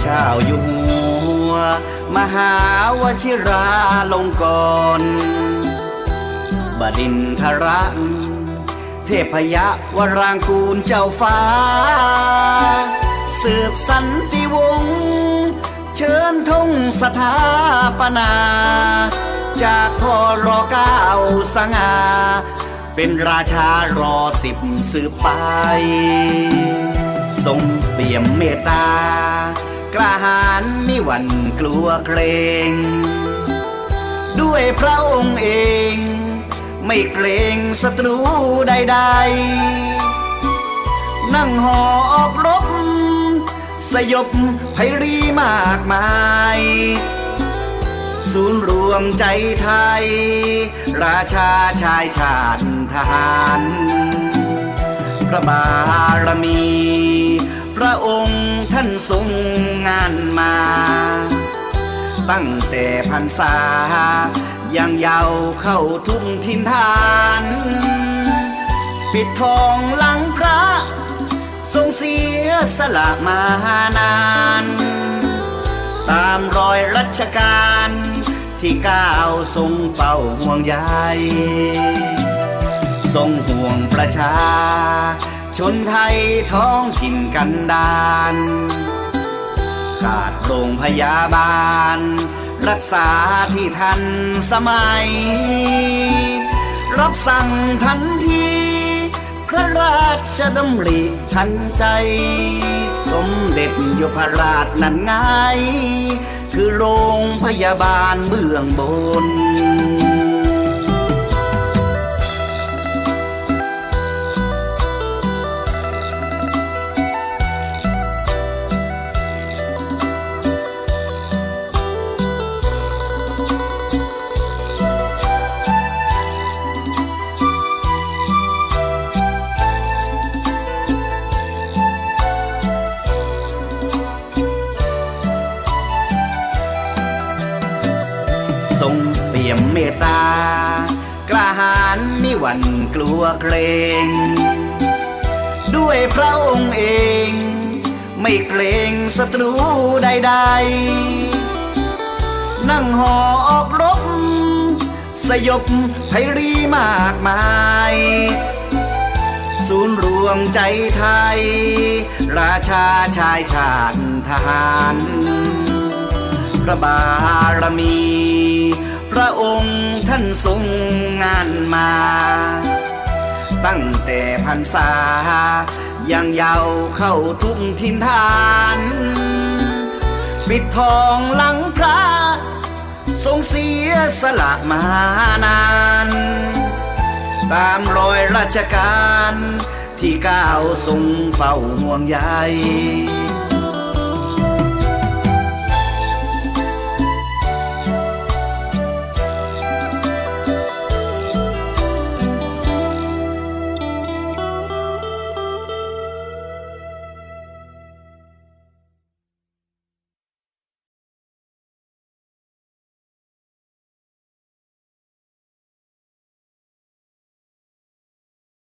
เจ้าอยู่หัว มหาวชิราลงกรณ์บดินทรังเทพยวรางกูลเจ้าฟ้า สืบสันติวงศ์เชิญทงสถาปนา จากพ่อรอเก้าสง่าเป็นราชารอสิบสืบไป ทรงเปี่ยมเมตตา กล้าหาญมิหวันกลัวเกรง ด้วยพระองค์เอง ไม่เกรงศัตรูใดๆ นั่งหอออกรบ สยบไพรีมากมาย ศูนย์รวมใจไทย ราชาชายชาติทหารพระบารมี พระองค์ ท่านทรงงานมา ตั้งแต่พันษายังยาวเข้าทุ่งทินฐาน ปิดทองหลังพระ ทรงเสียสละมานาน ตามรอยรัชกาลที่ก้าวทรงเฝ้าห่วงใยทรงห่วงประชา ชนไทยท้องถิ่นกันดานขาดโรงพยาบาล รักษาที่ทันสมัย รับสั่งทันที พระราชดำริทันใจ สมเด็จยพราชนั้นไง คือโรงพยาบาลเบื้องบน ยมเมตตา กล้าหาญมิหวันกลัวเกรง ด้วยพระองค์เอง ไม่เกรงศัตรูใดๆ นั่งหอออกรบ สยบไพรีมากมาย ศูนย์รวมใจไทย ราชาชายชาติทหารพระบารมี ระองค์ท่านทรงงานมา ตั้งแต่พันษายังยาวเข้าทุ่งทินฐาน ปิดทองหลังพระ ทรงเสียสละมานาน ตามรอยราชการที่ก้าวทรงเฝ้าห่วงใย